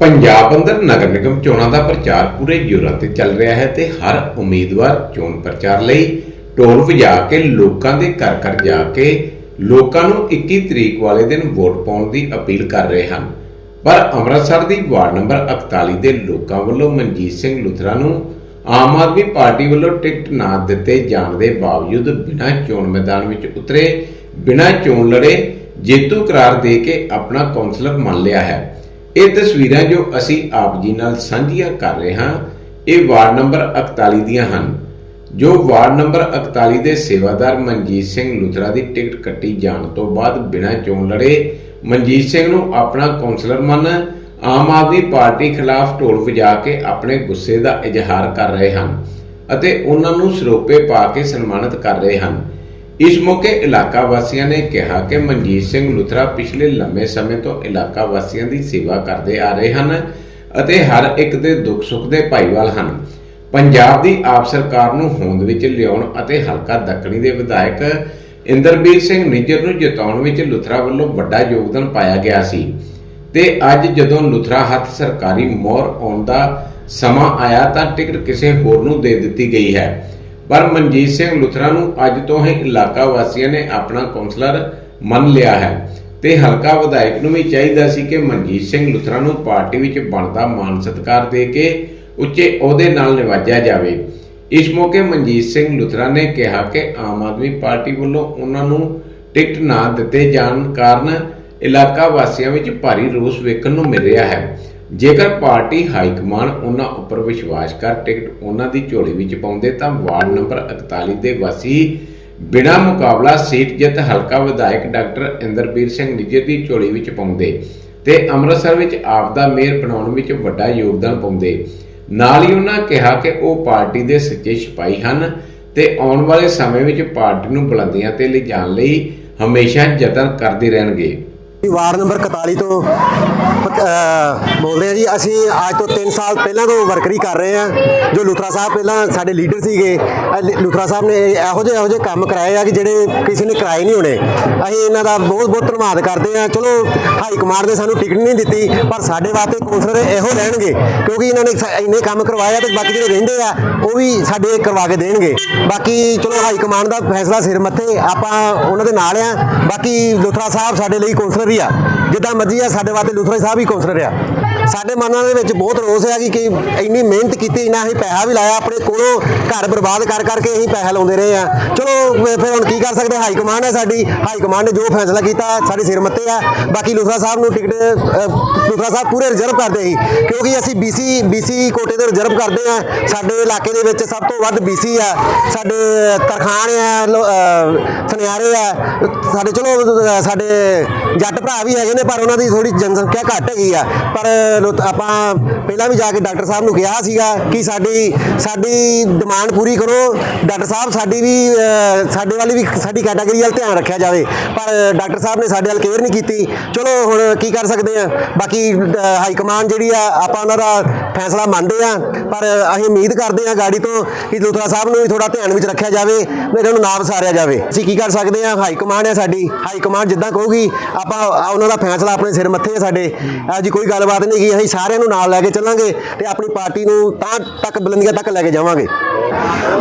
ਪੰਜਾਬ ਅੰਦਰ ਨਗਰ ਨਿਗਮ ਚੋਣਾਂ ਦਾ ਪ੍ਰਚਾਰ ਪੂਰੇ ਜ਼ੋਰਾਂ ਤੇ ਚੱਲ ਰਿਹਾ ਹੈ ਤੇ ਹਰ ਉਮੀਦਵਾਰ ਚੋਣ ਪ੍ਰਚਾਰ ਲਈ ਢੋਲ ਵਜਾ ਕੇ ਲੋਕਾਂ ਦੇ ਘਰ ਘਰ ਜਾ ਕੇ ਲੋਕਾਂ ਨੂੰ 21 ਤਰੀਕ ਵਾਲੇ ਦਿਨ ਵੋਟ ਪਾਉਣ ਦੀ ਅਪੀਲ ਕਰ ਰਹੇ ਹਨ। ਪਰ ਅੰਮ੍ਰਿਤਸਰ ਦੀ ਵਾਰਡ ਨੰਬਰ 41 ਦੇ ਲੋਕਾਂ ਵੱਲੋਂ ਮਨਜੀਤ ਸਿੰਘ ਲੁਥਰਾ ਨੂੰ ਆਮ ਆਦਮੀ ਪਾਰਟੀ ਵੱਲੋਂ ਟਿਕਟ ਨਾ ਦਿੱਤੇ ਜਾਣ ਦੇ ਬਾਵਜੂਦ ਬਿਨਾਂ ਚੋਣ ਮੈਦਾਨ ਵਿੱਚ ਉਤਰੇ, ਬਿਨਾਂ ਚੋਣ ਲੜੇ ਜੇਤੂ ਕਰਾਰ ਦੇ ਕੇ ਆਪਣਾ ਕੌਂਸਲਰ ਮੰਨ ਲਿਆ ਹੈ। ਇਹ ਤਸਵੀਰਾਂ ਜੋ ਅਸੀਂ ਆਪ ਜੀ ਨਾਲ ਸਾਂਝੀਆਂ ਕਰ ਰਹੇ ਹਾਂ, ਇਹ ਵਾਰਡ ਨੰਬਰ 41 ਦੀਆਂ ਹਨ, ਜੋ ਵਾਰਡ ਨੰਬਰ 41 ਦੇ ਸੇਵਾਦਾਰ ਮਨਜੀਤ ਸਿੰਘ ਲੁਥਰਾ ਦੀ ਟਿਕਟ ਕੱਟੀ ਜਾਣ ਤੋਂ ਬਾਅਦ ਬਿਨਾਂ ਚੋਣ ਲੜੇ, ਮਨਜੀਤ ਸਿੰਘ ਨੂੰ ਆਪਣਾ ਕੌਂਸਲਰ ਮੰਨ ਆਮ ਆਦਮੀ ਪਾਰਟੀ ਖਿਲਾਫ ਢੋਲ ਵਜਾ ਕੇ ਆਪਣੇ ਗੁੱਸੇ ਦਾ ਇਜ਼ਹਾਰ ਕਰ ਰਹੇ ਹਨ ਅਤੇ ਉਹਨਾਂ ਨੂੰ ਸਰੋਪੇ ਪਾ ਕੇ ਸਨਮਾਨਿਤ ਕਰ ਰਹੇ ਹਨ। ਇਸ ਮੌਕੇ ਇਲਾਕਾ ਵਾਸੀਆਂ ਨੇ ਕਿਹਾ ਕਿ ਮਨਜੀਤ ਸਿੰਘ ਲੁਥਰਾ ਪਿਛਲੇ ਲੰਮੇ ਸਮੇਂ ਤੋਂ ਇਲਾਕਾ ਵਾਸੀਆਂ ਦੀ ਸੇਵਾ ਕਰਦੇ ਆ ਰਹੇ ਹਨ ਅਤੇ ਹਰ ਇੱਕ ਦੇ ਦੁੱਖ ਸੁੱਖ ਦੇ ਭਾਈਵਾਲ ਹਨ। ਪੰਜਾਬ ਦੀ ਆਪ ਸਰਕਾਰ ਨੂੰ ਹੋਂਦ ਵਿੱਚ ਲਿਆਉਣ ਅਤੇ ਹਲਕਾ ਦੱਖਣੀ ਦੇ ਵਿਧਾਇਕ ਇੰਦਰਬੀਰ ਸਿੰਘ ਨਿੱਜਰ ਨੂੰ ਜਿਤਾਉਣ ਵਿੱਚ ਲੁਥਰਾ ਵੱਲੋਂ ਵੱਡਾ ਯੋਗਦਾਨ ਪਾਇਆ ਗਿਆ ਸੀ ਤੇ ਅੱਜ ਜਦੋਂ ਲੁਥਰਾ ਹੱਥ ਸਰਕਾਰੀ ਮੋਹਰ ਆਉਣ ਦਾ ਸਮਾਂ ਆਇਆ ਤਾਂ ਟਿਕਟ ਕਿਸੇ ਹੋਰ ਨੂੰ ਦੇ ਦਿੱਤੀ ਗਈ ਹੈ। ਪਰ ਮਨਜੀਤ ਸਿੰਘ ਲੁਥਰਾ ਨੂੰ ਅੱਜ ਤੋਂ ਹੀ ਇਲਾਕਾ ਵਾਸੀਆਂ ਨੇ ਆਪਣਾ ਕੌਂਸਲਰ ਮੰਨ ਲਿਆ ਹੈ ਤੇ ਹਲਕਾ ਵਿਧਾਇਕ ਨੂੰ ਵੀ ਚਾਹੀਦਾ ਸੀ ਕਿ ਮਨਜੀਤ ਸਿੰਘ ਲੁਥਰਾ ਨੂੰ ਪਾਰਟੀ ਵਿੱਚ ਬਣਦਾ ਮਾਨ ਸਤਿਕਾਰ ਦੇ ਕੇ ਉੱਚੇ ਅਹੁਦੇ ਨਾਲ ਨਿਵਾਜਿਆ ਜਾਵੇ। ਇਸ ਮੌਕੇ ਮਨਜੀਤ ਸਿੰਘ ਲੁਥਰਾ ਨੇ ਕਿਹਾ ਕਿ ਆਮ ਆਦਮੀ ਪਾਰਟੀ ਵੱਲੋਂ ਉਹਨਾਂ ਨੂੰ ਟਿਕਟ ਨਾ ਦਿੱਤੇ ਜਾਣ ਕਾਰਨ ਇਲਾਕਾ ਵਾਸੀਆਂ ਵਿੱਚ ਭਾਰੀ ਰੋਸ ਵੇਖਣ ਨੂੰ ਮਿਲ ਰਿਹਾ ਹੈ। ਜੇਕਰ ਪਾਰਟੀ ਹਾਈ ਕਮਾਨ ਉਹਨਾਂ ਉੱਪਰ ਵਿਸ਼ਵਾਸ ਕਰ ਟਿਕਟ ਉਹਨਾਂ ਦੀ ਝੋਲੀ ਵਿੱਚ ਪਾਉਂਦੇ ਤਾਂ ਵਾਰਡ ਨੰਬਰ 41 ਦੇ ਵਾਸੀ ਬਿਨਾਂ ਮੁਕਾਬਲਾ ਸੀਟ ਜਿੱਤ ਹਲਕਾ ਵਿਧਾਇਕ ਡਾਕਟਰ ਇੰਦਰਬੀਰ ਸਿੰਘ ਨਿੱਜਰ ਦੀ ਝੋਲੀ ਵਿੱਚ ਪਾਉਂਦੇ ਤੇ ਅੰਮ੍ਰਿਤਸਰ ਵਿੱਚ ਆਪ ਦਾ ਮੇਅਰ ਬਣਾਉਣ ਵਿੱਚ ਵੱਡਾ ਯੋਗਦਾਨ ਪਾਉਂਦੇ। ਨਾਲ ਹੀ ਉਹਨਾਂ ਕਿਹਾ ਕਿ ਉਹ ਪਾਰਟੀ ਦੇ ਸੱਚੇ ਸਿਪਾਹੀ ਹਨ ਤੇ ਆਉਣ ਵਾਲੇ ਸਮੇਂ ਵਿੱਚ ਪਾਰਟੀ ਨੂੰ ਬੁਲੰਦੀਆਂ ਤੇ ਲਿਜਾਣ ਲਈ ਹਮੇਸ਼ਾ ਯਤਨ ਕਰਦੇ ਰਹਿਣਗੇ। ਵਾਰਡ ਨੰਬਰ 41 ਤੋਂ ਬੋਲ ਰਹੇ ਹਾਂ ਜੀ, ਅਸੀਂ ਅੱਜ ਤੋਂ 3 ਸਾਲ ਪਹਿਲਾਂ ਤੋਂ ਵਰਕਰੀ ਕਰ ਰਹੇ ਹਾਂ, ਜੋ ਲੁਥਰਾ ਸਾਹਿਬ ਪਹਿਲਾਂ ਸਾਡੇ ਲੀਡਰ ਸੀਗੇ। ਲੁਥਰਾ ਸਾਹਿਬ ਨੇ ਇਹੋ ਜਿਹੇ ਇਹੋ ਜਿਹੇ ਕੰਮ ਕਰਾਏ ਆ ਕਿ ਜਿਹੜੇ ਕਿਸੇ ਨੇ ਕਰਾਏ ਨਹੀਂ ਹੋਣੇ। ਅਸੀਂ ਇਹਨਾਂ ਦਾ ਬਹੁਤ ਬਹੁਤ ਧੰਨਵਾਦ ਕਰਦੇ ਹਾਂ। ਚਲੋ, ਹਾਈ ਕਮਾਂਡ ਨੇ ਸਾਨੂੰ ਟਿਕਟ ਨਹੀਂ ਦਿੱਤੀ, ਪਰ ਸਾਡੇ ਵਾਸਤੇ ਕੌਂਸਲਰ ਇਹੋ ਰਹਿਣਗੇ ਕਿਉਂਕਿ ਇਹਨਾਂ ਨੇ ਇੰਨੇ ਕੰਮ ਕਰਵਾਏ ਆ ਤੇ ਬਾਕੀ ਜਿਹੜੇ ਰਹਿੰਦੇ ਆ, ਉਹ ਵੀ ਸਾਡੇ ਕਰਵਾ ਕੇ ਦੇਣਗੇ। ਬਾਕੀ ਚਲੋ, ਹਾਈ ਕਮਾਂਡ ਦਾ ਫੈਸਲਾ ਸਿਰ ਮੱਥੇ, ਆਪਾਂ ਉਹਨਾਂ ਦੇ ਨਾਲ ਆ। ਬਾਕੀ ਲੁਥਰਾ ਸਾਹਿਬ ਸਾਡੇ ਲਈ ਕੌਂਸਲਰ ਹੀ ਆ। ਜਿੱਦਾਂ ਮਰਜ਼ੀ ਆ, ਸਾਡੇ ਵਾਸਤੇ ਲੁਥਰਾ ਸਾਹਿਬ ਹੀ ਕੌਂਸਲਰ ਆ ਸਾਡੇ ਮਨਾਂ ਦੇ ਵਿੱਚ ਬਹੁਤ ਰੋਸ ਹੈ ਕਿ ਕਿ ਇੰਨੀ ਮਿਹਨਤ ਕੀਤੀ, ਇੰਨਾ ਅਸੀਂ ਪੈਸਾ ਵੀ ਲਾਇਆ, ਆਪਣੇ ਕੋਲੋਂ ਘਰ ਬਰਬਾਦ ਕਰ ਕਰਕੇ ਅਸੀਂ ਪੈਸਾ ਲਾਉਂਦੇ ਰਹੇ ਆ। ਚਲੋ ਫਿਰ ਹੁਣ ਕੀ ਕਰ ਸਕਦੇ? ਹਾਈ ਕਮਾਂਡ ਹੈ ਸਾਡੀ। ਹਾਈ ਕਮਾਂਡ ਨੇ ਜੋ ਫੈਸਲਾ ਕੀਤਾ, ਸਾਡੇ ਸਿਰ ਮੱਤੇ ਆ। ਬਾਕੀ ਲੁਥਰਾ ਸਾਹਿਬ ਨੂੰ ਟਿਕਟ ਲੁਥਰਾ ਸਾਹਿਬ ਪੂਰੇ ਰਿਜ਼ਰਵ ਕਰਦੇ ਸੀ, ਕਿਉਂਕਿ ਅਸੀਂ ਬੀਸੀ ਬੀਸੀ ਕੋਟੇ ਦੇ ਰਿਜ਼ਰਵ ਕਰਦੇ ਆ। ਸਾਡੇ ਇਲਾਕੇ ਦੇ ਵਿੱਚ ਸਭ ਤੋਂ ਵੱਧ ਬੀਸੀ ਆ। ਸਾਡੇ ਤਰਖਾਣ ਆ ਸੁਨਿਆਰੇ ਆ। ਸਾਡੇ, ਚਲੋ ਸਾਡੇ ਜੱਟ ਭਰਾ ਵੀ ਹੈਗੇ ਨੇ, ਪਰ ਉਹਨਾਂ ਦੀ ਥੋੜੀ ਜਨਸੰਖਿਆ ਘੱਟ ਹੈਗੀ ਆ। ਪਰ ਲੋ- ਆਪਾਂ ਪਹਿਲਾਂ ਵੀ ਜਾ ਕੇ ਡਾਕਟਰ ਸਾਹਿਬ ਨੂੰ ਕਿਹਾ ਸੀਗਾ ਕਿ ਸਾਡੀ ਸਾਡੀ ਡਿਮਾਂਡ ਪੂਰੀ ਕਰੋ। ਡਾਕਟਰ ਸਾਹਿਬ ਸਾਡੀ ਵੀ ਅ, ਸਾਡੇ ਵਾਲੀ ਵੀ ਸਾਡੀ ਕੈਟਾਗਰੀ ਵੱਲ ਧਿਆਨ ਰੱਖਿਆ ਜਾਵੇ। ਪਰ ਡਾਕਟਰ ਸਾਹਿਬ ਨੇ ਸਾਡੇ ਵੱਲ ਕੇਅਰ ਨਹੀਂ ਕੀਤੀ। ਚਲੋ ਹੁਣ ਕੀ ਕਰ ਸਕਦੇ ਆ? ਬਾਕੀ ਹਾਈ ਕਮਾਂਡ ਜਿਹੜੀ ਆ ਆਪਾਂ ਉਹਨਾਂ ਦਾ ਫੈਸਲਾ ਮੰਨਦੇ ਆ, ਪਰ ਅਸੀਂ ਉਮੀਦ ਕਰਦੇ ਆ ਗਾੜੀ ਤੋਂ ਕਿ ਲੂਥਰਾ ਸਾਹਿਬ ਨੂੰ ਵੀ ਥੋੜਾ ਧਿਆਨ ਵਿੱਚ ਰੱਖਿਆ ਜਾਵੇ ਇਹਨਾਂ ਨੂੰ ਨਾ ਵਿਸਾਰਿਆ ਜਾਵੇ। ਅਸੀਂ ਕੀ ਕਰ ਸਕਦੇ ਆ? ਹਾਈ ਕਮਾਂਡ ਹੈ ਸਾਡੀ। ਹਾਈ ਕਮਾਂਡ ਜਿੱਦਾਂ ਕਹੂਗੀ, ਆਪਾਂ ਉਹਨਾਂ ਦਾ ਫੈਸਲਾ ਆਪਣੇ ਸਿਰ ਮੱਥੇ ਆ ਸਾਡੇ। ਇਹੋ ਜੀ ਕੋਈ ਗੱਲਬਾਤ ਨਹੀਂ ਕੀ ਅਸੀਂ ਸਾਰਿਆਂ ਨੂੰ ਨਾਲ ਲੈ ਕੇ ਚੱਲਾਂਗੇ ਤੇ ਆਪਣੀ ਪਾਰਟੀ ਨੂੰ ਤਾਂ ਤੱਕ ਬੁਲੰਦੀਆਂ ਤੱਕ ਲੈ ਕੇ ਜਾਵਾਂਗੇ।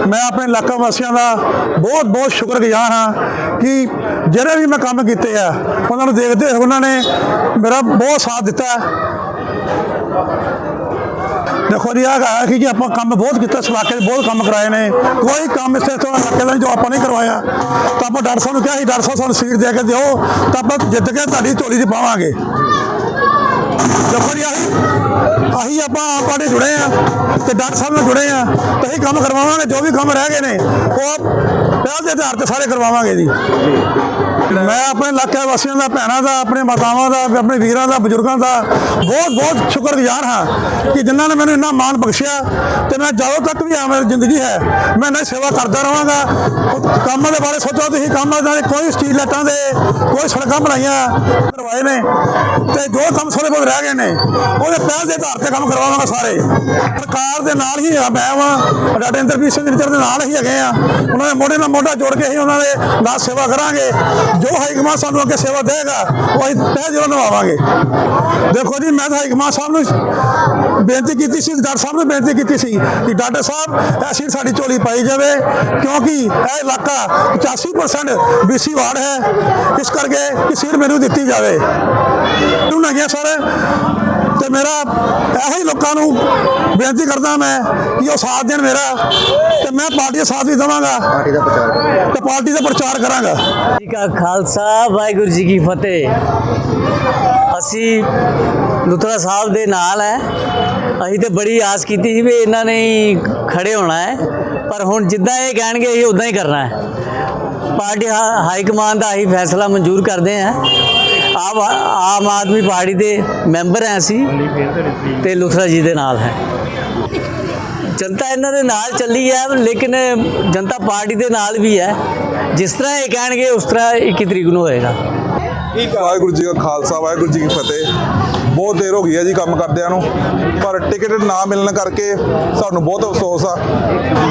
ਮੈਂ ਆਪਣੇ ਇਲਾਕਾ ਵਾਸੀਆਂ ਦਾ ਬਹੁਤ ਬਹੁਤ ਸ਼ੁਕਰਗੁਜ਼ਾਰ ਹਾਂ ਕਿ ਜਿਹੜੇ ਵੀ ਮੈਂ ਕੰਮ ਕੀਤੇ ਆ, ਉਹਨਾਂ ਨੂੰ ਦੇਖਦੇ ਉਹਨਾਂ ਨੇ ਮੇਰਾ ਬਹੁਤ ਸਾਥ ਦਿੱਤਾ। ਦੇਖੋ ਜੀ, ਆਹ ਹੈ ਕਿ ਜੀ ਆਪਾਂ ਕੰਮ ਬਹੁਤ ਕੀਤਾ ਇਸ ਇਲਾਕੇ 'ਚ, ਬਹੁਤ ਕੰਮ ਕਰਾਏ ਨੇ। ਕੋਈ ਕੰਮ ਇਸੇ ਤਰ੍ਹਾਂ ਇਲਾਕੇ ਦਾ ਜੋ ਆਪਾਂ ਨਹੀਂ ਕਰਵਾਇਆ। ਤਾਂ ਆਪਾਂ ਡਾਕਟਰ ਸਾਹਿਬ ਨੂੰ ਕਿਹਾ ਸੀ, ਡਾਕਟਰ ਸਾਹਿਬ ਸਾਨੂੰ ਸੀਟ ਦੇ ਕੇ ਦਿਓ, ਤਾਂ ਆਪਾਂ ਜਿੱਤ ਕੇ ਤੁਹਾਡੀ ਝੋਲੀ 'ਚ ਪਾਵਾਂਗੇ। ਦੇਖੋ ਜੀ ਅਸੀਂ ਅਸੀਂ ਆਪਾਂ ਆਪ ਪਾਰਟੀ ਜੁੜੇ ਆ ਤੇ ਡਾਕਟਰ ਸਾਹਿਬ ਨਾਲ ਜੁੜੇ ਆ। ਤੇ ਅਸੀਂ ਕੰਮ ਕਰਵਾਵਾਂਗੇ, ਜੋ ਵੀ ਕੰਮ ਰਹਿ ਗਏ ਨੇ, ਉਹ ਪਹਿਲ ਦੇ ਆਧਾਰ ਤੇ ਸਾਰੇ ਕਰਵਾਵਾਂਗੇ ਜੀ। ਮੈਂ ਆਪਣੇ ਇਲਾਕੇ ਵਾਸੀਆਂ ਦਾ, ਭੈਣਾਂ ਦਾ, ਆਪਣੇ ਮਾਤਾਵਾਂ ਦਾ, ਆਪਣੇ ਵੀਰਾਂ ਦਾ, ਬਜ਼ੁਰਗਾਂ ਦਾ ਬਹੁਤ ਬਹੁਤ ਸ਼ੁਕਰਗੁਜ਼ਾਰ ਹਾਂ ਕਿ ਜਿਨ੍ਹਾਂ ਨੇ ਮੈਨੂੰ ਇੰਨਾ ਮਾਣ ਬਖਸ਼ਿਆ ਤੇ ਮੈਂ ਜਦੋਂ ਤੱਕ ਵੀ ਆ ਮੇਰੀ ਜ਼ਿੰਦਗੀ ਹੈ, ਮੈਂ ਇਹਨਾਂ ਸੇਵਾ ਕਰਦਾ ਰਹਾਂਗਾ। ਉਹ ਕੰਮਾਂ ਦੇ ਬਾਰੇ ਸੋਚੋ ਤੁਸੀਂ, ਕੰਮ ਦੇ ਕੋਈ ਸਟੀਲ ਲਾਈਟਾਂ ਦੇ, ਕੋਈ ਸੜਕਾਂ ਬਣਾਈਆਂ ਕਰਵਾਏ ਨੇ ਤੇ ਜੋ ਕੰਮ ਥੋੜੇ ਬਹੁਤ ਰਹਿ ਗਏ ਨੇ, ਉਹਦੇ ਪਹਿਲ ਦੇ ਆਧਾਰ ਤੇ ਕੰਮ ਕਰਵਾਵਾਂਗਾ ਸਾਰੇ। ਸਰਕਾਰ ਦੇ ਨਾਲ ਹੀ ਆ, ਮੈਂ ਵਾਂ ਡਾਕਟਰ ਇੰਦਰਪ੍ਰੀਤ ਸਿੰਘ ਨਿੱਜਰ ਦੇ ਨਾਲ ਹੀ ਹੈਗੇ ਆ। ਉਹਨਾਂ ਦੇ ਮੋਢੇ ਨਾਲ ਮੋਢਾ ਜੋੜ ਕੇ ਹੀ ਉਹਨਾਂ ਦੇ ਨਾਲ ਸੇਵਾ ਕਰਾਂਗੇ। ਜੋ ਹਾਈਕਮਾਨ ਸਾਨੂੰ ਅੱਗੇ ਸੇਵਾ ਦੇਗਾ, ਉਹ ਅਸੀਂ ਤਹਿ ਦਿਲੋਂ ਨਿਭਾਵਾਂਗੇ। ਦੇਖੋ ਜੀ, ਮੈਂ ਤਾਂ ਹਾਈਕਮਾਨ ਸਾਹਿਬ ਨੂੰ ਬੇਨਤੀ ਕੀਤੀ ਸੀ, ਡਾਕਟਰ ਸਾਹਿਬ ਨੂੰ ਬੇਨਤੀ ਕੀਤੀ ਸੀ ਕਿ ਡਾਕਟਰ ਸਾਹਿਬ, ਇਹ ਸੀਟ ਸਾਡੀ ਝੋਲੀ ਪਾਈ ਜਾਵੇ, ਕਿਉਂਕਿ ਇਹ ਇਲਾਕਾ 85% ਬੀਸੀ ਵਾਰਡ ਹੈ। ਇਸ ਕਰਕੇ ਕਿ ਸੀਟ ਮੈਨੂੰ ਦਿੱਤੀ ਜਾਵੇ। ਨੂੰ ਲੱਗਿਆ ਸਰ? ਤੇ ਮੇਰਾ ਇਹੋ ਹੀ ਲੋਕਾਂ ਨੂੰ ਬੇਨਤੀ ਕਰਦਾ ਮੈਂ ਕਿ ਉਹ ਸਾਥ ਦੇਣ ਮੇਰਾ ਤੇ ਮੈਂ ਪਾਰਟੀ ਦਾ ਸਾਥ ਵੀ ਦੇਵਾਂਗਾ। ਪਾਰਟੀ ਦਾ ਪ੍ਰਚਾਰ ਤੇ ਪਾਰਟੀ ਦਾ ਪ੍ਰਚਾਰ ਕਰਾਂਗਾ। ਜੀ ਕਾ ਖਾਲਸਾ ਵਾਹਿਗੁਰੂ ਜੀ ਕੀ ਫਤਿਹ। ਅਸੀਂ ਲੁਤਰਾ ਸਾਹਿਬ ਦੇ ਨਾਲ ਹੈ ਅਸੀਂ ਤੇ ਬੜੀ ਆਸ ਕੀਤੀ ਸੀ ਵੀ ਇਹਨਾਂ ਨੇ ਹੀ ਖੜੇ ਹੋਣਾ ਹੈ ਪਰ ਹੁਣ ਜਿੱਦਾਂ ਇਹ ਕਹਿਣਗੇ ਅਸੀਂ ਉਦਾਂ ਹੀ ਕਰਨਾ ਹੈ ਪਾਰਟੀ ਹਾ- ਹਾਈ ਕਮਾਂਡ ਦਾ ਅਸੀਂ ਫੈਸਲਾ ਮਨਜ਼ੂਰ ਕਰਦੇ ਹਾਂ ਆਮ ਆਮ ਆਦਮੀ ਪਾਰਟੀ ਦੇ ਮੈਂਬਰ ਹਾਂ ਅਸੀਂ ਤੇ ਲੁਥਰਾ ਜੀ ਦੇ ਨਾਲ ਹੈ। ਜਨਤਾ ਇਹਨਾਂ ਦੇ ਨਾਲ ਚੱਲੀ ਹੈ, ਲੇਕਿਨ ਜਨਤਾ ਪਾਰਟੀ ਦੇ ਨਾਲ ਵੀ ਹੈ। ਜਿਸ ਤਰ੍ਹਾਂ ਇਹ ਕਹਿਣਗੇ, ਉਸ ਤਰ੍ਹਾਂ 21 ਤਰੀਕ ਨੂੰ ਹੋਏਗਾ। ਵਾਹਿਗੁਰੂ ਜੀ ਕਾ ਖਾਲਸਾ, ਵਾਹਿਗੁਰੂ ਜੀ ਕੀ ਫਤਿਹ। ਬਹੁਤ ਦੇਰ ਹੋ ਗਈ ਹੈ ਜੀ ਕੰਮ ਕਰਦਿਆਂ ਨੂੰ। ਪਰ ਟਿਕਟ ਨਾ ਮਿਲਣ ਕਰਕੇ ਸਾਨੂੰ ਬਹੁਤ ਅਫਸੋਸ ਆ।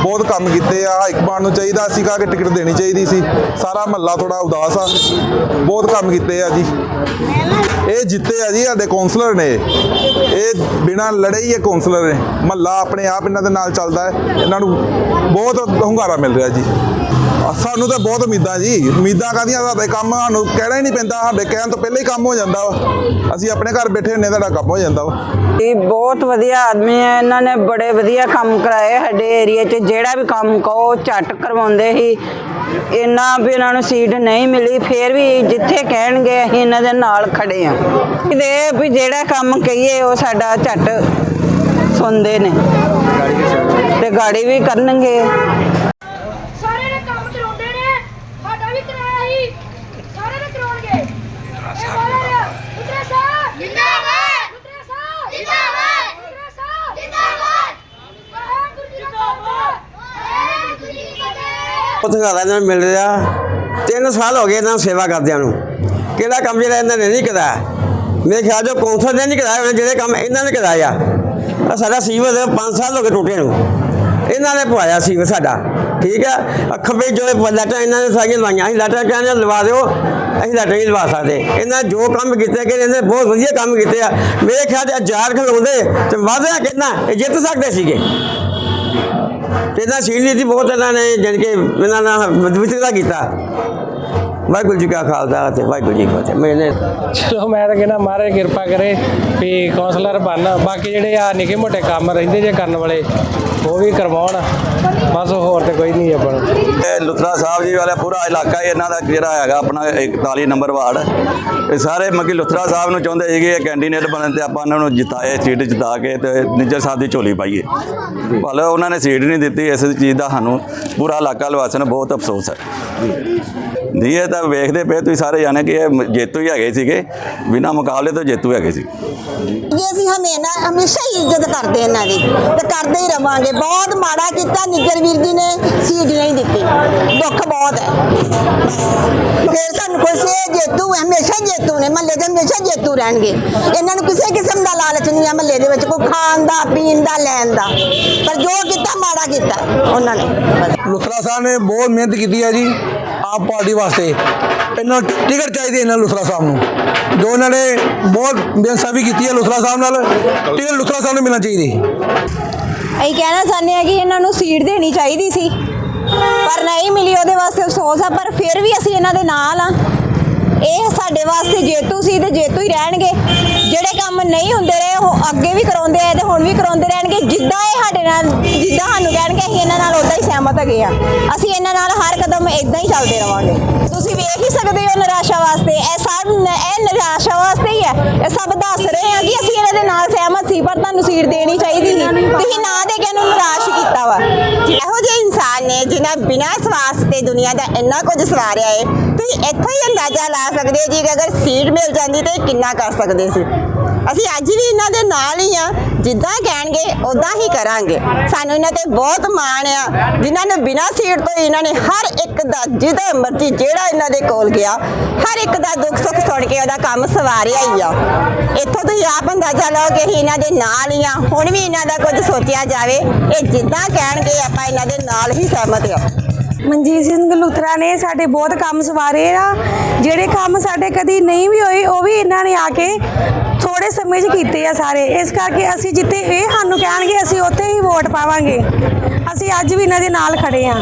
ਬਹੁਤ ਕੰਮ ਕੀਤੇ ਆ। ਹਾਈਕਮਾਂਡ ਨੂੰ ਚਾਹੀਦਾ ਸੀਗਾ ਕਿ ਟਿਕਟ ਦੇਣੀ ਚਾਹੀਦੀ ਸੀ। ਸਾਰਾ ਮਹੱਲਾ ਥੋੜਾ ਉਦਾਸ ਆ। ਬਹੁਤ ਕੰਮ ਕੀਤੇ ਆ ਜੀ। ਇਹ ਜਿੱਤੇ ਆ ਜੀ ਸਾਡੇ ਕਾਉਂਸਲਰ ਨੇ। ਇਹ ਬਿਨਾਂ ਲੜੇ ਹੀ ਇਹ ਕਾਉਂਸਲਰ ਨੇ। ਮਹੱਲਾ ਆਪਣੇ ਆਪ ਇਹਨਾਂ ਦੇ ਨਾਲ ਚੱਲਦਾ ਹੈ। ਇਹਨਾਂ ਨੂੰ ਬਹੁਤ ਹੁੰਗਾਰਾ ਮਿਲ ਰਿਹਾ ਜੀ। ਸਾਨੂੰ ਤਾਂ ਬਹੁਤ ਉਮੀਦਾਂ ਜੀ। ਉਮੀਦਾਂ ਕਾਦੀਆਂ ਸਾਡੇ ਕੰਮ ਸਾਨੂੰ ਕਹਿਣਾ ਹੀ ਨਹੀਂ ਪੈਂਦਾ। ਸਾਡੇ ਕਹਿਣ ਤੋਂ ਪਹਿਲਾਂ ਹੀ ਕੰਮ ਹੋ ਜਾਂਦਾ ਵਾ। ਅਸੀਂ ਆਪਣੇ ਘਰ ਬੈਠੇ ਹੁੰਨੇ ਤੁਹਾਡਾ ਕੰਮ ਹੋ ਜਾਂਦਾ ਵਾ। ਇਹ ਬਹੁਤ ਵਧੀਆ ਆਦਮੀ ਹੈ। ਇਹਨਾਂ ਨੇ ਬੜੇ ਵਧੀਆ ਕੰਮ ਕਰਾਏ ਸਾਡੇ ਏਰੀਆ 'ਚ। ਜਿਹੜਾ ਵੀ ਕੰਮ ਕਹੋ, ਝੱਟ ਕਰਵਾਉਂਦੇ ਸੀ। ਇੰਨਾ ਵੀ ਇਹਨਾਂ ਨੂੰ ਸੀਟ ਨਹੀਂ ਮਿਲੀ, ਫੇਰ ਵੀ ਜਿੱਥੇ ਕਹਿਣਗੇ ਅਸੀਂ ਇਹਨਾਂ ਦੇ ਨਾਲ ਖੜੇ ਆ ਇਹਦੇ ਵੀ ਜਿਹੜਾ ਕੰਮ ਕਹੀਏ, ਉਹ ਸਾਡਾ ਝੱਟ ਸੁਣਦੇ ਨੇ। ਤੇ ਗਾੜੀ ਵੀ ਕਰਨਗੇ ਸਾਰੇ ਨੇ ਕੰਮ ਕਰਾਉਂਦੇ ਨੇ ਸਾਡਾ ਵੀ ਕਰਾਇਆ ਸੀ ਸਾਰੇ ਨੇ ਕਰਾਉਣਗੇ ਇਹ ਵਾਲਾ ਰਿਹਾ ਉਤਰਾ ਸਾਹਿਬ ਜਿੰਦਾਬਾਦ ਉਤਰਾ ਸਾਹਿਬ ਜਿੰਦਾਬਾਦ ਉਤਰਾ ਸਾਹਿਬ ਜਿੰਦਾਬਾਦ ਵਾਹਿਗੁਰੂ ਜੀ ਕਾ ਖਾਲਸਾ ਵਾਹਿਗੁਰੂ ਜੀ ਕੀ ਫਤਿਹ ਉੱਥੇ ਮਿਲ ਰਿਹਾ। ਤਿੰਨ ਸਾਲ ਹੋ ਗਏ ਇਹਨਾਂ ਨੂੰ ਸੇਵਾ ਕਰਦਿਆਂ ਨੂੰ। ਕਿਹੜਾ ਕੰਮ ਜਿਹੜਾ ਇਹਨਾਂ ਨੇ ਨਹੀਂ ਕਰਾਇਆ? ਮੇਰੇ ਖਿਆਲ ਜੋ ਕੌਂਸਲ ਨੇ ਨਹੀਂ ਕਰਾਇਆ ਜਿਹੜੇ ਕੰਮ ਇਹਨਾਂ ਨੇ ਕਰਾਇਆ ਆਹ ਸਾਡਾ ਸੀਵਰ 5 ਸਾਲ ਹੋ ਗਏ ਟੁੱਟੇ ਨੂੰ। ਇਹਨਾਂ ਨੇ ਪਵਾਇਆ ਸੀਵਰ ਸਾਡਾ, ਠੀਕ ਹੈ ਅੱਖ ਵਿੱਚ ਜੋ ਲਾਟਾਂ ਇਹਨਾਂ ਨੇ ਸਾਰੀਆਂ ਲਵਾਈਆਂ, ਅਸੀਂ ਲਾਟਾਂ ਕਹਿੰਦੇ ਲਵਾ ਦਿਓ। ਅਸੀਂ ਲਾਟਾਂ ਨਹੀਂ ਲਵਾ ਸਕਦੇ। ਇਹਨਾਂ ਜੋ ਕੰਮ ਕੀਤੇ ਕਿ ਇਹਨਾਂ ਨੇ ਬਹੁਤ ਵਧੀਆ ਕੰਮ ਕੀਤੇ ਆ। ਮੇਰੇ ਖਿਆਲ 'ਚ ਹਜ਼ਾਰ ਖਲੋਂਦੇ ਤੇ ਵਾਧਾ ਕਿੰਨਾ? ਇਹ ਜਿੱਤ ਸਕਦੇ ਸੀਗੇ। ਤੇ ਇਹਨਾਂ ਸੀਲ ਨੀਤੀ ਬਹੁਤ ਇਹਨਾਂ ਨੇ ਜਾਣੀ ਕਿ ਇਹਨਾਂ ਨਾਲ ਵਿਤਕਰਾ ਕੀਤਾ। ਵਾਹਿਗੁਰੂ ਜੀ ਕਾ ਖਾਲਸਾ ਤੇ ਵਾਹਿਗੁਰੂ ਜੀ ਕੀ ਫਤਿਹ। ਮੈਨੇ ਚਲੋ, ਮੈਂ ਤਾਂ ਕਹਿੰਦਾ ਮਹਾਰਾਜ ਕਿਰਪਾ ਕਰੇ ਵੀ ਕੌਂਸਲਰ ਬਣ ਬਾਕੀ ਜਿਹੜੇ ਆ ਨਿੱਕੇ ਮੋਟੇ ਕੰਮ ਰਹਿੰਦੇ ਜੇ ਕਰਨ ਵਾਲੇ, ਉਹ ਵੀ ਕਰਵਾਉਣ। ਬਸ ਹੋਰ ਤੇ ਕੋਈ ਨਹੀਂ ਆਪਾਂ ਨੂੰ ਇਹ ਲੁਥਰਾ ਸਾਹਿਬ ਜੀ ਵਾਲਾ ਪੂਰਾ ਇਲਾਕਾ ਹੀ ਇਹਨਾਂ ਦਾ ਜਿਹੜਾ ਹੈਗਾ ਆਪਣਾ 41 ਨੰਬਰ ਵਾਰਡ। ਇਹ ਸਾਰੇ ਮੱਕੀ ਲੁਥਰਾ ਸਾਹਿਬ ਨੂੰ ਚਾਹੁੰਦੇ ਸੀਗੇ ਇਹ ਕੈਂਡੀਡੇਟ ਬਣਨ ਤੇ ਆਪਾਂ ਉਹਨਾਂ ਨੂੰ ਜਿਤਾਏ ਸੀਟ ਜਿਤਾ ਕੇ ਤੇ ਨਿੱਜਰ ਸਾਹਿਬ ਦੀ ਝੋਲੀ ਪਾਈਏ। ਭਲੇ ਉਹਨਾਂ ਨੇ ਸੀਟ ਨਹੀਂ ਦਿੱਤੀ ਇਸ ਚੀਜ਼ ਦਾ ਸਾਨੂੰ ਪੂਰਾ ਇਲਾਕਾ ਲਵਾਸਨ ਬਹੁਤ ਅਫਸੋਸ ਹੈ। ਜੀ ਇਹ ਤਾਂ ਵੇਖਦੇ ਪਏ ਤੁਸੀਂ ਸਾਰੇ ਜਾਣੇ ਕਿ ਇਹ ਜੇਤੂ ਹੀ ਹੈਗੇ ਸੀਗੇ। ਬਿਨਾਂ ਮੁਕਾਬਲੇ ਤੋਂ ਜੇਤੂ ਹੈਗੇ ਸੀ। ਜੀ ਅਸੀਂ ਹਮੇਸ਼ਾ ਹਮੇਸ਼ਾ ਹੀ ਇੱਜ਼ਤ ਕਰਦੇ ਇਹਨਾਂ ਦੀ ਤੇ ਕਰਦੇ ਹੀ ਰਵਾਂਗੇ। ਬਹੁਤ ਮਾੜਾ ਕੀਤਾ ਨਿੱਗਰ ਵੀਰ ਜੀ ਨੇ ਸੀਟ ਨਹੀਂ ਦਿੱਤੀ। ਦੁੱਖ ਬਹੁਤ ਹੈ। ਫਿਰ ਸਾਨੂੰ ਕੁਛ ਜੇਤੂ ਹਮੇਸ਼ਾ ਜੇਤੂ ਨੇ, ਮਹੱਲੇ ਦੇ ਹਮੇਸ਼ਾ ਜੇਤੂ ਰਹਿਣਗੇ। ਇਹਨਾਂ ਨੂੰ ਕਿਸੇ ਕਿਸਮ ਦਾ ਲਾਲਚ ਨਹੀਂ ਹੈ ਮਹੱਲੇ ਦੇ ਵਿੱਚ, ਕੋਈ ਖਾਣ ਦਾ, ਪੀਣ ਦਾ, ਲੈਣ ਦਾ। ਪਰ ਜੋ ਕੀਤਾ, ਮਾੜਾ ਕੀਤਾ ਉਹਨਾਂ ਨੇ। ਲੁਥਰਾ ਸਾਹਿਬ ਨੇ ਬਹੁਤ ਮਿਹਨਤ ਕੀਤੀ ਹੈ ਜੀ, ਆਪ ਪਾਰਟੀ ਵਾਸਤੇ। ਇਹਨਾਂ ਟਿਕਟ ਚਾਹੀਦੀ ਹੈ ਇਹਨਾਂ ਲੁਥਰਾ ਸਾਹਿਬ ਨੂੰ। ਜੋ ਇਹਨਾਂ ਨੇ ਬਹੁਤ ਬੇਇਨਸਾਫੀ ਕੀਤੀ ਹੈ ਲੁਥਰਾ ਸਾਹਿਬ ਨਾਲ, ਟਿਕਟ ਲੁਥਰਾ ਸਾਹਿਬ ਨੂੰ ਮਿਲਣਾ ਚਾਹੀਦੀ। ਅਸੀਂ ਕਹਿਣਾ ਚਾਹੁੰਦੇ ਆ ਕਿ ਇਹਨਾਂ ਨੂੰ ਸੀਟ ਦੇਣੀ ਚਾਹੀਦੀ ਸੀ। ਪਰ ਨਹੀਂ ਮਿਲੀ ਉਹਦੇ ਵਾਸਤੇ ਅਫਸੋਸ ਆ, ਪਰ ਫਿਰ ਵੀ ਅਸੀਂ ਇਹਨਾਂ ਦੇ ਨਾਲ ਆ। ਇਹ ਸਾਡੇ ਵਾਸਤੇ ਜੇਤੂ ਸੀ ਤੇ ਜੇਤੂ ਹੀ ਰਹਿਣਗੇ। ਜਿਹੜੇ ਕੰਮ ਨਹੀਂ ਹੁੰਦੇ ਰਹੇ, ਉਹ ਅੱਗੇ ਵੀ ਕਰਾਉਂਦੇ ਆ ਤੇ ਹੁਣ ਵੀ ਕਰਾਉਂਦੇ ਰਹਿਣਗੇ। ਜਿੱਦਾਂ ਇਹ ਸਾਡੇ ਨਾਲ, ਜਿੱਦਾਂ ਸਾਨੂੰ ਕਹਿਣਗੇ, ਅਸੀਂ ਇਹਨਾਂ ਨਾਲ ਉਦਾਂ ਹੀ ਸਹਿਮਤ ਹੈਗੇ ਆ। ਅਸੀਂ ਇਹਨਾਂ ਨਾਲ ਹਰ ਕਦਮ ਇਦਾਂ ਹੀ ਚੱਲਦੇ ਰਵਾਂਗੇ। ਤੁਸੀਂ ਵੇਖ ਹੀ ਸਕਦੇ ਹੋ ਨਿਰਾਸ਼ਾ ਵਾਸਤੇ। ਇਹ ਸਭ ਇਹ ਨਿਰਾਸ਼ਾ ਵਾਸਤੇ ਹੀ ਹੈ। ਇਹ ਸਭ ਦੱਸ ਰਹੇ ਆ ਕਿ ਅਸੀਂ ਇਹਨਾਂ ਦੇ ਨਾਲ ਸਹਿਮਤ ਸੀ, ਪਰ ਤੁਹਾਨੂੰ ਸੀਟ ਦੇਣੀ ਚਾਹੀਦੀ ਸੀ। ਤੁਸੀਂ ਜਿਨ੍ਹਾਂ ਬਿਨਾਂ ਸਵਾਸ ਤੇ ਦੁਨੀਆ ਦਾ ਇੰਨਾ ਕੁਝ ਸਵਾਰਿਆ ਏ, ਤੁਸੀਂ ਇੱਥੋਂ ਹੀ ਅੰਦਾਜ਼ਾ ਲਾ ਸਕਦੇ ਹੋ ਜੀ ਕਿ ਅਗਰ ਸੀਟ ਮਿਲ ਜਾਂਦੀ ਤੇ ਕਿੰਨਾ ਕਰ ਸਕਦੇ ਸੀ। ਅਸੀਂ ਅੱਜ ਵੀ ਇਹਨਾਂ ਦੇ ਨਾਲ ਹੀ ਆ ਜਿੱਦਾਂ ਕਹਿਣਗੇ ਉਦਾਂ ਹੀ ਕਰਾਂਗੇ। ਸਾਨੂੰ ਇਹਨਾਂ ਤੇ ਬਹੁਤ ਮਾਣ ਆ, ਜਿਨ੍ਹਾਂ ਨੇ ਬਿਨਾਂ ਸੀਟ ਤੋਂ ਹੀ ਇਹਨਾਂ ਨੇ ਹਰ ਇੱਕ ਦਾ, ਜਿਹਦਾ ਮਰਜ਼ੀ ਜਿਹੜਾ ਇਹਨਾਂ ਦੇ ਕੋਲ ਗਿਆ, ਹਰ ਇੱਕ ਦਾ ਦੁੱਖ ਸੁੱਖ ਸੁਣ ਕੇ ਉਹਦਾ ਕੰਮ ਸਵਾਰਿਆ ਹੀ ਆ। ਇੱਥੋਂ ਤੁਸੀਂ ਆਪ ਅੰਦਾਜ਼ਾ ਲਾਓ ਕਿ ਅਸੀਂ ਇਹਨਾਂ ਦੇ ਨਾਲ ਹੀ ਆ ਹੁਣ ਵੀ ਇਹਨਾਂ ਦਾ ਕੁਝ ਸੋਚਿਆ ਜਾਵੇ, ਇਹ ਜਿੱਦਾਂ ਕਹਿਣਗੇ, ਆਪਾਂ ਇਹਨਾਂ ਦੇ ਨਾਲ ਹੀ ਸਹਿਮਤ ਆ ਮਨਜੀਤ ਸਿੰਘ ਲੁਥਰਾ ਨੇ ਸਾਡੇ ਬਹੁਤ ਕੰਮ ਸਵਾਰੇ ਆ। ਜਿਹੜੇ ਕੰਮ ਸਾਡੇ ਕਦੀ ਨਹੀਂ ਵੀ ਹੋਏ ਉਹ ਵੀ ਇਹਨਾਂ ਨੇ ਆ ਕੇ ਥੋੜੇ ਸਮੇਂ 'ਚ ਕੀਤੇ ਆ ਸਾਰੇ। ਇਸ ਕਰਕੇ ਅਸੀਂ ਜਿੱਥੇ ਇਹ ਸਾਨੂੰ ਕਹਿਣਗੇ ਅਸੀਂ ਉੱਥੇ ਹੀ ਵੋਟ ਪਾਵਾਂਗੇ। ਅਸੀਂ ਅੱਜ ਵੀ ਇਹਨਾਂ ਦੇ ਨਾਲ ਖੜੇ ਆ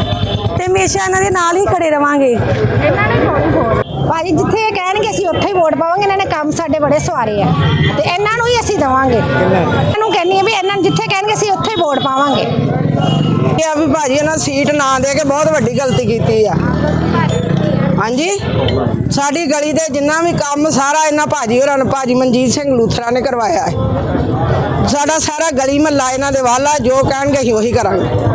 ਤੇ ਹਮੇਸ਼ਾ ਇਹਨਾਂ ਦੇ ਨਾਲ ਹੀ ਖੜੇ ਰਵਾਂਗੇ। ਇਹਨਾਂ ਨੇ ਵੋਟ ਭਾਜੀ ਜਿੱਥੇ ਇਹ ਕਹਿਣਗੇ ਅਸੀਂ ਉੱਥੇ ਹੀ ਵੋਟ ਪਾਵਾਂਗੇ। ਇਹਨਾਂ ਨੇ ਕੰਮ ਸਾਡੇ ਬੜੇ ਸਵਾਰੇ ਆ। ਤੇ ਇਹਨਾਂ ਨੂੰ ਹੀ ਅਸੀਂ ਦੇਵਾਂਗੇ। ਇਹਨਾਂ ਨੂੰ। ਕਹਿੰਨੀ ਆ ਵੀ ਇਹਨਾਂ ਨੂੰ ਜਿੱਥੇ ਕਹਿਣਗੇ ਅਸੀਂ ਉੱਥੇ ਹੀ ਵੋਟ ਪਾਵਾਂਗੇ। ਆ ਵੀ ਭਾਜੀ ਇਹਨਾਂ ਸੀਟ ਨਾ ਦੇ ਕੇ ਬਹੁਤ ਵੱਡੀ ਗਲਤੀ ਕੀਤੀ ਆ। ਹਾਂਜੀ? ਸਾਡੀ ਗਲੀ ਦੇ ਜਿੰਨਾ ਵੀ ਕੰਮ ਸਾਰਾ ਇਹਨਾਂ ਭਾਜੀ ਹੋਰਾਂ ਨੇ, ਭਾਜੀ ਮਨਜੀਤ ਸਿੰਘ ਲੂਥਰਾ ਨੇ ਕਰਵਾਇਆ ਹੈ। ਸਾਡਾ ਸਾਰਾ ਗਲੀ ਮਹੱਲਾ ਇਹਨਾਂ ਦੇ ਵਾਲਾ ਜੋ ਕਹਿਣਗੇ ਅਸੀਂ ਉਹੀ ਕਰਾਂਗੇ।